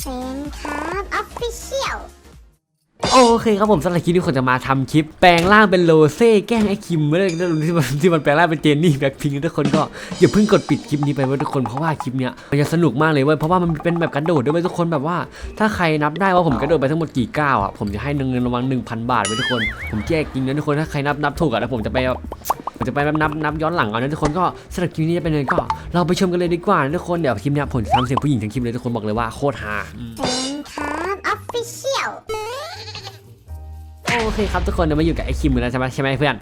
เซนครับออฟฟิเชียล โอเคครับผมสำหรับคลิปนี้ผมจะมาทำคลิป แปลงร่างเป็นโรเซ่แกล้งไอ้คิมไม่ได้ที่มันที่มันแปลงร่างเป็นเจนนี่แบ็คพิงทุกคนก็อย่าเพิ่งกดปิดคลิปนี้ไปว้ทุกคนเพราะว่าคลิปเนี้ยมันจะสนุกมากเลยเว้ยเพราะว่ามันเป็นแบบกระโดดด้วยเว้ยทุกคนแบบว่า ถ้าใครนับได้ว่าผมกระโดดไปทั้งหมดกี่ก้าวอะผมจะให้เงินรางวัล1,000 บาทไว้ทุกคน ผมแจกจริงนะทุกคนถ้าใครนับนับถูกอะแล้วผมจะไปผมจะไปนับนับนับย้อนหลังเอานะทุกคนก็สำหรับคลิปนี้จะเป็นยังไงก็เราไปชมกันเลยดีกว่านะทุกคนเดี๋ยวคลิปเนี้ยผมทำเสียงผู้หญิงทั้งคลิปเลยทุกคนบอกเลยว่าโคตรฮาเซนครับออฟฟิเชียล โอเคครับทุกคนเรามาอยู่กับไอคิมกันแล้วใช่ไหมใช่ไหมเพื่อน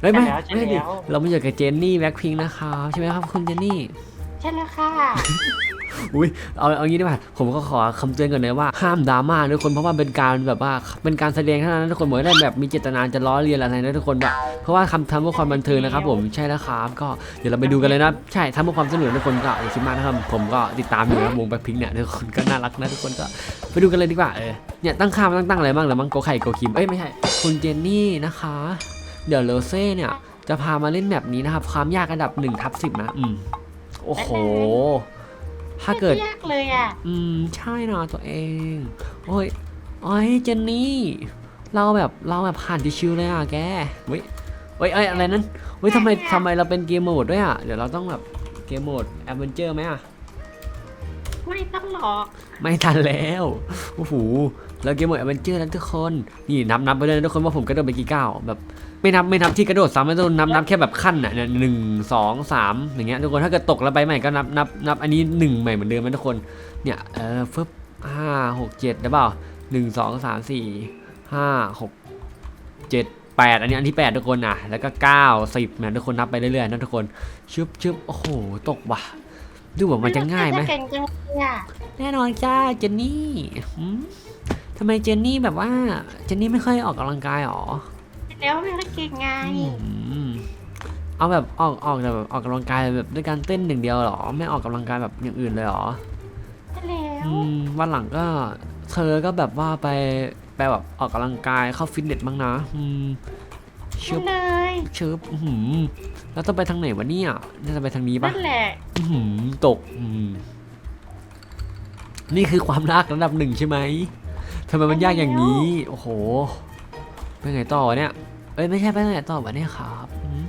เฮ้ยไม่ใช่แล้วใช่ไม่ดิแล้ว เรามาอยู่กับเจนนี่แบ็คพิงค์นะครับใช่ไหมครับคุณเจนนี่ ใช่แล้วค่ะ อุ้ยเอาเอางี้ดีกว่าผมก็ขอคำเตือนก่อนเลยว่าห้ามดราม่าทุกคนเพราะว่าเป็นการแบบว่าเป็นการแสดงเท่านั้นนะทุกคนไม่ได้แบบมีเจตนาจะล้อเลียนอะไรนะทุกคนแบบเพราะว่าคำทำเพื่อความบันเทิงนะครับผมใช่แล้วครับก็เดี๋ยวเราไปดูกันเลยนะใช่ทำเพื่อความสนุกนะทุกคนก็อย่าคิดมากนะครับผมก็ติดตามอยู่นะวงแบ็คพิงค์เนี่ยทุกคนก็น่ารักนะทุกคนก็ไปดูกันเลยดีกว่าเออเนี่ยตั้งค่ามันตั้งตั้งอะไรบ้างเหรือมั้งโกไข่โกคิมเอ้ยไม่ใช่คุณเจนนี่นะคะ เดี๋ยวโรเซ่เนี่ยจะพามาเล่นแบบนี้นะครับความยากระดับ1ทับ10นะอืม อ้โห ถ้าเกิดไม่ยากเลยอะ อืม ใช่นะตัวเอง โอ้ย โอ้ย เจนนี่ เราแบบ เราแบบผ่านชิวๆเลยอะแกเฮ้ยเฮ้ยเอ้ยอะไรนั้นเฮ้ยทำไมทำไมเราเป็นเกมโหมดด้วยอะ เดี๋ยวเราต้องแบบเกมโหมดแอดเวนเจอร์ไหมอะ ไม่ต้องหรอก ไม่ทันแล้วโอ้โหเราเกมหมดแอดเวนเจอร์แล้วทุกคนนี่นับนับไปเลยนะทุกคนว่าผมกระโดดไปกี่ก้าวแบบไม่นับไม่นับที่กระโดดซ้ำไม่ต้องนับนับแค่แบบขั้นอะเนี่ยหนึ่งสองสามอย่างเงี้ยทุกคนถ้าเกิดตกแล้วไปใหม่ก็นับนับนับอันนี้หนึ่งใหม่เหมือนเดิมนะทุกคนเนี่ยเออฟึบห้าหกเจ็ดได้เปล่าหนึ่งสองสามสี่ห้าหกเจ็ดแปดอันนี้อันที่แปดทุกคนอะแล้วก็เก้าสิบเนี่ยทุกคนนับไปเรื่อยๆนะทุกคนชึบชึบโอ้โหตกว่ะ ดูเหมือนมันจะง่ายไหมเก่งจังเลยอะแน่นอนจ้าเจนนี่หืมทำไมเจนนี่แบบว่าเจนนี่ไม่ค่อยออกกำลังกายหรอแล้วไม่ได้เก่งไงอืมเอาแบบออกออกแต่แบบออกกำลังกายแบบด้วยการเต้นอย่างเดียวหรอ ไม่ออกกำลังกายแบบอย่างอื่นเลยหรอใช่แล้วอืมวันหลังก็เธอก็แบบว่าไปไปแบบออกกำลังกายเข้าฟิตเนสบ้างนะอืมชึใช่บเลยชึบอื้อหืมแล้วต้องไปทางไหนวะเนี่ยน่าจะไปทางนี้ปะนั่นแหละอื้อหืม ตกอืมนี่คือความยากระดับหนึ่งใช่ไหมทำไมมันยากอย่างนี้ โอ้โหไปไงต่อวะเนี่ยเอ้ยไม่ใช่ไปไหนต่อวะเนี่ยครับอืม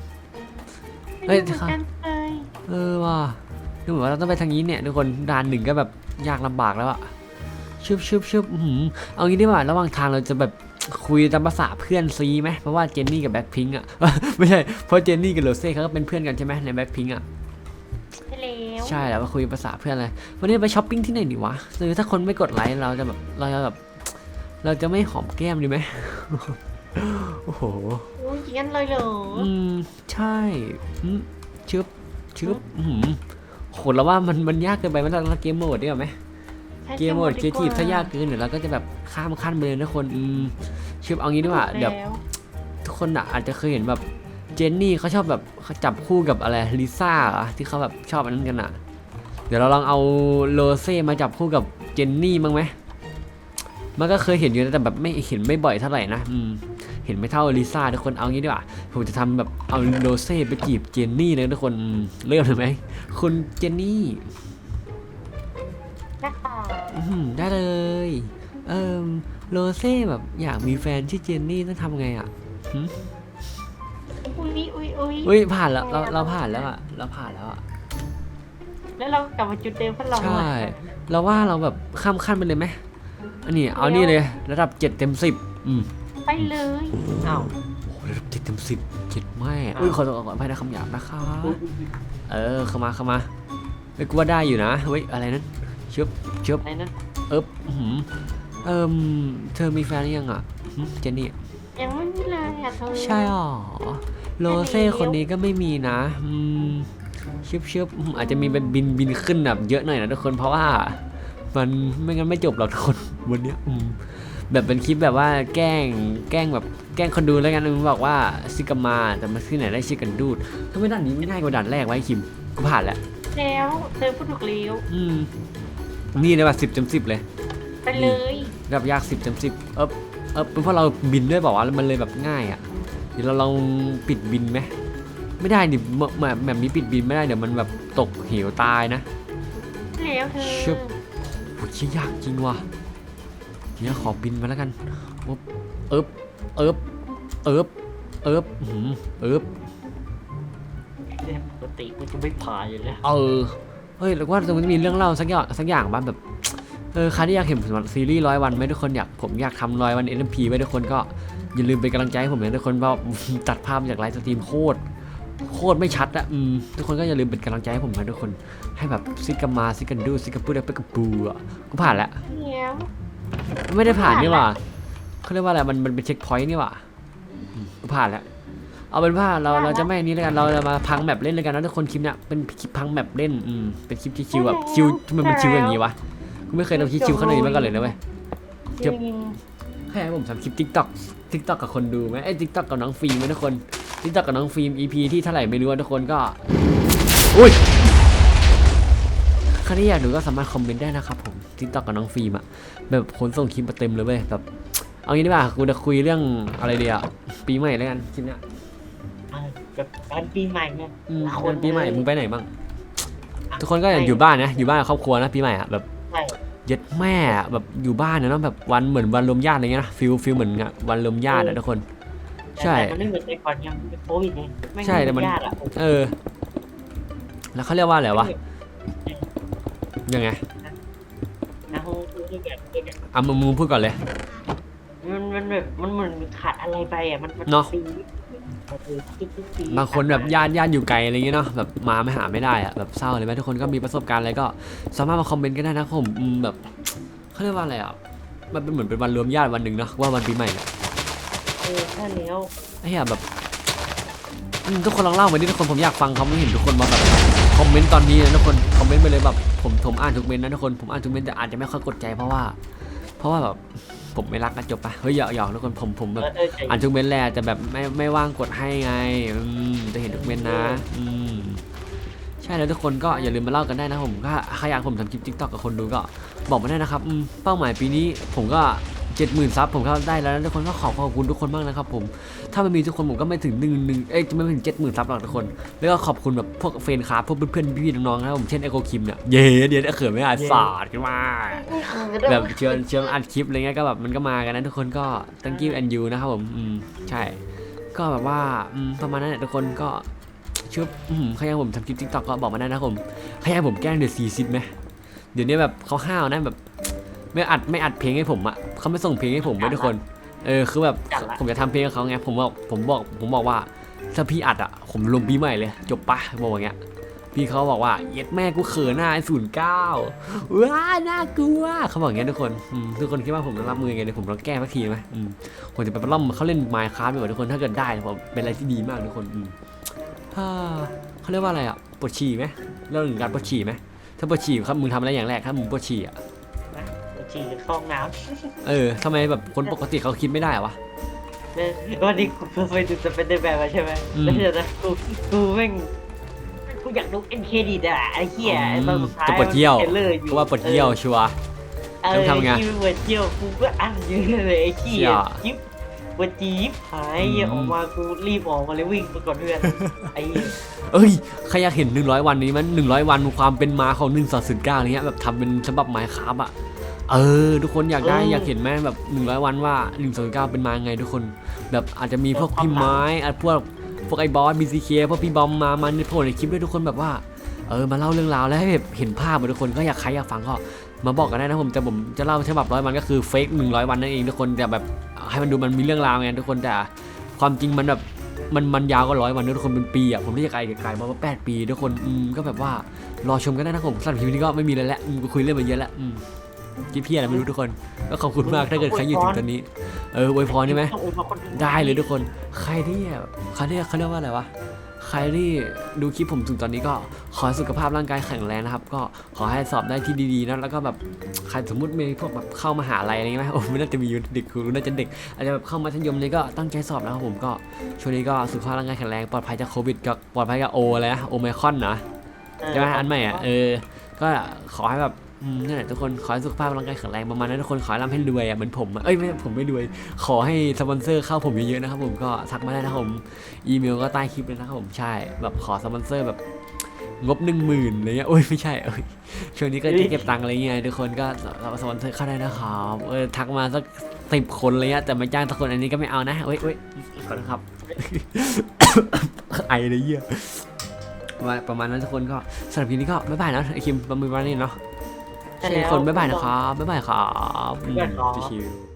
เฮ้ยไม่รู้เหมือนกันเลยเออว่ะดูเหมือนว่าเราต้องไปทางนี้เนี่ยทุกคนด่านหนึ่งก็แบบยากลำบากแล้วอะชึบชึบชึบอื้อหืมเอางี้ดีกว่าระหว่างทางเราจะแบบคุยตามภาษาเพื่อนซีไหมเพราะว่าเจนนี่กับแบ็คพิงค์อะไม่ใช่เพราะเจนนี่กับโรเซ่เขาก็เป็นเพื่อนกันใช่ไหมในแบ็คพิงค์อะใช่ แล้วใช่แล้วมาคุยภาษาเพื่อนเลยวันนี้ไปช้อปปิ้งที่ไหนดีวะหรือถ้าคนไม่กดไลค์เราจะแบบเราจะแบบเราจะไม่หอมแก้มดีไหมโอ้โหโอ้ยอย่างนั้นเลยเหรออืมใช่อืมชึบชึบอืมโหแล้วว่ามันมันยากเกินไปมันต้องเกมโหมดดีกว่าไหมใช่เกมโหมดเกมทีบถ้ายากเกินเดี๋ยวเราก็จะแบบข้ามขั้นไปเลยนะคนอืมชึบเอางี้ดีกว่าเดี๋ยวแล้วทุกคนอะอาจจะเคยเห็นแบบ เจนนี่เขาชอบแบบเขาจับคู่กับอะไรลิซ่าเหรอที่เขาแบบชอบอันนั้นกันอะเดี๋ยวเราลองเอาโรเซ่มาจับคู่กับเจนนี่มั้างไหมมันก็เคยเห็นอยู่นะแต่แบบไม่เห็นไม่บ่อยเท่าไหร่นะอืมเห็นไม่เท่าลิซ่าทุกคนเอางี้ดีกว่าผมจะทำแบบเอาโรเซ่ไปจีบเจนนี่เลยทุกคนอืมเริ่มเลยไหมคุณเจนนี่นะคะอื้อหือได้เลย เอ่อโรเซ่แบบอยากมีแฟนชื่อเจนนี่ต้องทำไงอะ อุ้ยอุ้ยอุ้ยอุ้ยผ่านแล้วเราเราผ่านแล้วอะเราผ่านแล้วอะแล้วเรากลับมาจุดเดิมเพราะเราใช่เราว่าเราแบบข้ามขั้นไปเลยไหมอันนี้เอานี่เลยระดับ7เต็ม10อืมไปเลยอ้าวโอ้ระดับ7เต็ม10เจ็ดแม่อุ้ยขอตัวขออภัยนะคำหยาบนะคะเออเข้ามาเข้ามาเฮ้ยกูว่าได้อยู่นะเฮ้ยอะไรนั้นชึบชึบอะไรนั่นเอ๊บอื้อหือเอิมเธอมีแฟนหรือยังอะหึเจนนี่ยังไม่มีเลยอะเธอใช่หรอ โรเซ่คนนี้ก็ไม่มีนะอืมชึบชึบอืมอาจจะมีเป็นบินบินขึ้นแบบเยอะหน่อยนะทุกคนเพราะว่า มันไม่งั้นไม่จบหรอกทุกคนวันเนี้ยอืมแบบเป็นคลิปแบบว่าแกล้งแกล้งแบบแกล้งคนดูแล้วกันมันบอกว่าซิกามาแต่มาที่ไหนได้ชิกันดูดทำไมด่านนี้ไม่ง่ายกว่าด่านแรกไวะไอ้คิมกูผ่านแล้วแล้วเธอพูดถูกแล้วอืมนี่เลยว่าสิบเต็มสิบเลยไปเลยระดับยากสิบเต็มสิบเอ๊บเอ๊บเป็นเพราะเราบินด้วยบอกว่าวะมันเลยแบบง่ายอะ เดี๋ยวเราลองปิดบินไหมไม่ได้ดิแบบแบบนี้ปิดบินไม่ได้เดี๋ยวมันแบบตกเหวตายนะแล้วเธอชึบฟโอ้ยเชี่ยยากจริงว่ะเนี่ยขอบินมาแล้วกันอุ๊บเอิบเอิบเอิบเอิบหืมเอิบเรื่องปกติกูจะไม่ผ่านอยู่แล้ว เออเฮ้ยแล้วว่าจะมีเรื่องเล่าสักอย่างสักอย่างบ้างแบบ เออใครที่อยากเห็นผมซีรีส์ร้อยวันไหมทุกคนอยากผมอยากทำร้อยวันเอ็มพีไว้ทุกคนก็อย่าลืมเป็นกำลังใจให้ผมนะทุกคนเพราะตัดภาพมาจากไลฟ์สตรีมโคตรโคตรไม่ชัดอะอืมทุกคนก็อย่าลืมเป็นกำลังใจให้ผมนะทุกคนให้แบบซิกกัมมาซิกกันดูซิกกัมพูดไปกับปูอะก็ผ่านแล้วเงี้ยวไม่ได้ผ่านนี่หว่าเขาเรียกว่าอะไรมันมันเป็นเช็คพอยต์นี่หว่าอืมก็ผ่านแล้วเอาเป็นว่าเราเราจะไม่อันนี้แล้วกันเราจะมาพังแมปเล่นเลยกันนะทุกคนคลิปเนี้ยเป็นคลิปพังแมปเล่นอืมเป็นคลิปที่ชิวแบบชิวทำไมมันชิวอย่างนี้วะ กูไม่เคยทำคลิปชิวขนาดนี้มาก่อนเลยนะเว้ย จริงให้ผมทำคลิปทิกตอกทิกตอกกับคนดูไหมไอ้ทิกตอกกับน้องฟิล์มไหมทุกคนทิกตอกกับน้องฟิล์ม EP ที่เท่าไหร่ไม่รู้อะทุกคนก็ อุ้ยใครที่อยากดูก็สามารถคอมเมนต์ได้นะครับผมทิกตอกกับน้องฟิล์มอะแบบคนส่งคลิปมาเต็มเลยเว้ยแบบเอางี้ดีกว่ากูจะคุยเรื่องอะไรเดียวปีใหม่แล้วกันคลิปเนี้ยอะแบบตอนปีใหม่เนี่ยอืมละคเดืนอนปีใหม่มึงไปไหนบ้างทุกคนก็อยู่บ้านนะอยู่บ้านกับครอบครัวนะปีใหม่อะแบบใช่ เย็ดแม่อะแบบอยู่บ้านนะเนาะแบบวันเหมือนวันรวมญาติอะไรเงี้ยนะฟิลฟิลเหมือนงะวันรวมญาติอะทุกคน ใช่แต่มันไม่เหมือนแต่ก่อนยังเป็นโควิดไงไม่ใช่แต่มันญาติอะเออ แล้วเขาเรียกว่าอะไรวะยังไงนะโฮคือด้วยกันด้วยกันอะมึงมึงพูดก่อนเลยมันมันแบบมันเหมือนขาดอะไรไปอะมันมันเนอะ บางคนแบบญาติญาติอยู่ไกลอะไรเงี้ยเนาะแบบมาไม่หาไม่ได้อะแบบเศร้าเลยไหมทุกคนก็มีประสบการณ์อะไรก็ สามารถมาคอมเมนต์กันได้นะครับผมอืมแบบเขาเรียกว่าอะไรอะมันเป็นเหมือนเป็นวันรวมญาติวันหนึ่งเนาะว่าวันปีใหม่เนี่ยเออใช่แล้วไอ้เหี้ยแบบอืมทุกคนลองเล่ามาดิทุกคนผมอยากฟังความเห็นทุกคนมาแบบคอมเมนต์ตอนนี้นะทุกคนคอมเมนต์ไปเลยแบบผมผมอ่านทุกเมนต์นะทุกคนผมอ่านทุกเมนต์แต่อาจจะไม่ค่อยกดใจเพราะว่า เพราะว่าแบบผมไม่รักกันจบปะเฮ้ยหยอกหยอกทุกคนผมผมแบบเออเออใจอ่านทุกเมนต์แหละแต่แบบไม่ไม่ว่างกดให้ไงอืมจะเห็นทุกเมนต์นะ อืมใช่แล้วทุกคนก็อย่าลืมมาเล่ากันได้นะผมก็ใครอยากให้ผมทำคลิปทิกตอกกับคนดูก็บอกมาได้นะครับอืมเป้าหมายปีนี้ผมก็ เจ็ดหมื่นซับผมก็ได้แล้วนะทุกคนก็ขอขอบคุณทุกคนมากนะครับผมถ้าไม่มีทุกคนผมก็ไม่ถึงหนึ่งหนึ่งเอ้ยจะไม่ถึงเจ็ดหมื่นซับหรอกทุกคน แล้วก็ขอบคุณแบบพวกเฟนคลับพวกเพื่อนๆพี่ๆน้องๆนะครับผมเช่นไอโคคิมเนี่ยเย้เดี๋ยวเขินไม่อาจสาดขึ้นมาแบบเชิญเชิญอัดคลิปอะไรเงี้ยก็แบบมันก็มากันนะทุกคนก็ thank you and you นะครับผมอืมใช่ ก็แบบว่าอืมประมาณนั้นแหละทุกคนก็ชุบอืมใครอยากให้ผมทำคลิปทิกตอกก็บอกมาได้นะครับผมใครอยากให้ผมแกล้งเดือดซีซิดไหมเดี๋ยวนี้แบบเขาห้าวนะแบบ ไม่อัดไม่อัดเพลงให้ผมอะเขาไม่ส่งเพลงให้ผมไว้ทุกคน เออคือแบบผมจะทำเพลงกับเขาไงผมบอกผมบอกผมบอกว่าถ้าพี่อัดอะผมลงปีใหม่เลยจบปะบอกอย่างเงี้ยพี่เขาบอกว่าเย็ดแม่กูเขินหน้าไอ้ศูนย์เก้าว้าน่ากลัวเขาบอกอย่างนี้ยทุกคนอืมทุกคนคิดว่าผมจะรับมือยังไงเดี๋ยวผมลองแก้สักทีไหมอืมผมจะไปล่อมเขาเล่นไมค์คราฟดีกว่าทุกคนถ้าเกิดได้ผมเป็นอะไรที่ดีมากทุกคนอืมฮ่าเขาเรียกว่าอะไรอะปวดฉี่ไหมเรื่องการปวดฉี่ไหมถ้าปวดฉี่ครับมึงทำอะไรอย่างแรกถ้ามึงปวดฉี่อะนะ ฉี่เข้าห้องน้เออทำไมแบบคนปกติเขาคิดไม่ได้วะำเนี่ยวันนี้กูไปดูจะเป็นในแบบมาใช่ไหมอืม แล้วเดี๋ยวนะกูกูแม่งกูอยากดูเอ็นเคดีอะไอ้เหี้ยไอ้ตอนสุดท้ายจะปวดเยี่ยวมันทรลเลอร์อยู่เพราะว่าปวดเยี่ยวชัวร์ เออต้องทำไงที่มันปวดเยี่ยวกูก็อ่านเยอะเลยไอ้เหี้เชี่ยยจิ๊บปวดจี๊บหายอืม ออกมากูรีบออกมาเลยวิ่งไปก่อนเพื่อนไอ้เหี้ยเอ้ยใครอยากเห็น 100 วันนี้มัน100 วันความเป็นมาของ1 2 0 9อะไรเงี้ยแบบทำเป็นฉบับไมค์คราฟอะ เออ ทุกคนอยากได้อยากเห็นไหมแบบ100 วันว่า1 2 9เป็นมาไงทุกคน แบบอาจจะมีพวกพี่ไม้อะพวกพวกไอ้บอสบีซีเคพวกพี่บอมมามาในโผล่ในคลิปด้วยทุกคนแบบว่าเออมาเล่าเรื่องราวแล้วให้แบบเห็นภาพอะทุกคนก็อยากใครอยากฟังก็มาบอกกันได้นะผมแต่ผมจะเล่าฉบับร้อยวันก็คือเฟกหนึ่งร้อยวันนั่นเองทุกคนแต่แบบให้มันดูมันมีเรื่องราวไงทุกคนแต่ความจริงมันแบบมันมันยาวก็ร้อยวันนะทุกคนเป็นปีอะผมเรียกไกลไกลมาว่าแปดปีทุกคนอืมก็แบบว่ารอชมกันได้นะผมสำหรับคลิปนี้ก็ไม่มีอะไรแล้วอืมกูคุยเรื่องมาเยอะแล้วอืม คลิปพี่อะไรไม่รู้ทุกคน ก็ขอบคุณมากถ้าเกิดใครอยู่ถึงตอนนี้ เอออวยพรใช่ไหมต้องอวยพรคนดูได้เลยทุกคน ใครที่เขาเรียกเขาเรียกว่าอะไรวะ ใครที่ดูคลิปผมถึงตอนนี้ก็ขอให้สุขภาพร่างกายแข็งแรงนะครับ ก็ขอให้สอบได้ที่ดีๆนะ แล้วก็แบบใครสมมติมีพวกแบบเข้ามาหาลัยอะไรเงี้ยไหมโอ้ไม่น่าจะมีอยู่เด็กคุณน่าจะเด็ก อาจจะแบบเข้ามัธยมเลยก็ตั้งใจสอบนะครับผมก็ช่วงนี้ก็สุขภาพร่างกายแข็งแรงปลอดภัยจากโควิดกับปลอดภัยจากโออะไรนะโอไมคอนนะใช่ไหมอันใหม่อะเออ ก็ขอให้แบบ อืมนั่นแหละทุกคนขอให้สุขภาพร่างกายแข็งแรงประมาณนั้นทุกคนขอให้ร่ำให้รวยอะเหมือนผมอะเอ้ยไม่ผมไม่รวย ขอให้สปอนเซอร์เข้าผมเยอะๆนะครับผมก็ทักมาได้นะครับผมอีเมลก็ใต้คลิปเลยนะครับผมใช่แบบขอสปอนเซอร์แบบงบหนึ่งหมื่นอะไรเงี้ยโอ้ยไม่ใช่เอ้ยช่วงนี้ก็จะเก็บตังค์อะไรเงี้ยทุกคนก็เราสปอนเซอร์เข้าได้นะครับเออทักมาสักสิบคนอะไรเงี้ยแต่ไม่จ้างทุกคนอันนี้ก็ไม่เอานะเอ้ยเอ้ยขอโทษครับ ไอเลยเหี้ยประมาณประมาณนั้นทุกคนก็สำหรับทีนี้ก็บ๊ายบายนะไอคิมประมาณนี้เนาะ ใช่ทุแล้กวคนบ๊ายบายนะครับบ๊ายบายครับบ๊ายบายครับอืมชิวๆ